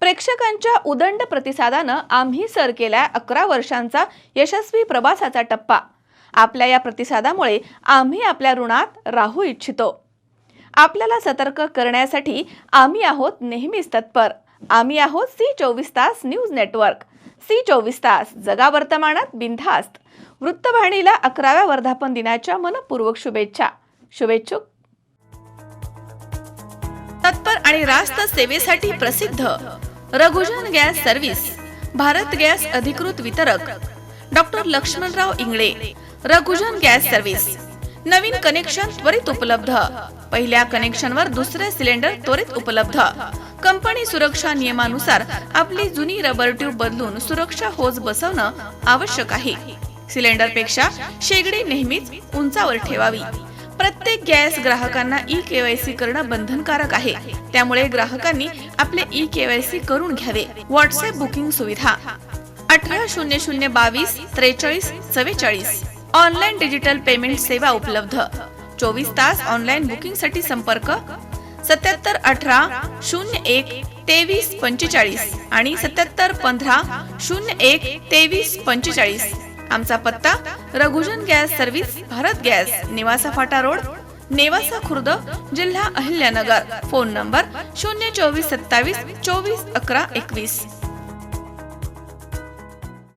प्रेक्षकांच्या उदंड प्रतिसादानं आम्ही सर केलाय अकरा वर्षांचा यशस्वी प्रवासाचा टप्पा. आपल्या या प्रतिसादामुळे आम्ही आपल्या ऋणात राहू इच्छितो. आपल्याला सतर्क करण्यासाठी आम्ही आहोत नेहमीच तत्पर. आम्ही आहोत सी चोवीस तास न्यूज नेटवर्क. सी चोवीस तास जगा वर्तमानात बिनधास्त. वृत्तवाहिनीला अकराव्या वर्धापन दिनाच्या मनपूर्वक शुभेच्छा. शुभेच्छुक. आणि रास्त सेवेसाठी प्रसिद्ध Raghujan gas service Bharat gas अधिकृत वितरक doctor Laxmanrao Ingale Raghujan gas service. नवीन कनेक्शन त्वरित उपलब्ध. पहिल्या कनेक्शनवर दुसरे सिलेंडर त्वरित उपलब्ध. कंपनी सुरक्षा नियमानुसार आपली जुनी रबर ट्यूब बदलून सुरक्षा होज बसवणं आवश्यक आहे. सिलेंडरपेक्षा शेगडी नेहमीच उंचावर ठेवावी. प्रत्येक गॅस ग्राहकांना ई केवायसी करणं बंधनकारक आहे. त्यामुळे ग्राहकांनी आपले ई केवायसी करून घ्यावे. व्हॉट्सअप बुकिंग सुविधा. अठरा शून्य शून्य बावीस त्रेचाळीस चव्वेचाळीस. ऑनलाईन डिजिटल पेमेंट सेवा उपलब्ध. चोवीस तास ऑनलाईन बुकिंगसाठी संपर्क. सत्याहत्तर अठरा शून्य एक तेवीस पंचेचाळीस आणि सत्याहत्तर पंधरा शून्य एक तेवीस पंचेचाळीस. आमचा पत्ता Raghujan gas service Bharat gas Newasa Phata road Newasa Khurd जिल्हा अहिल्यानगर. फोन नंबर शून्य चोवीस सत्तावीस चोवीस अकरा एकवीस.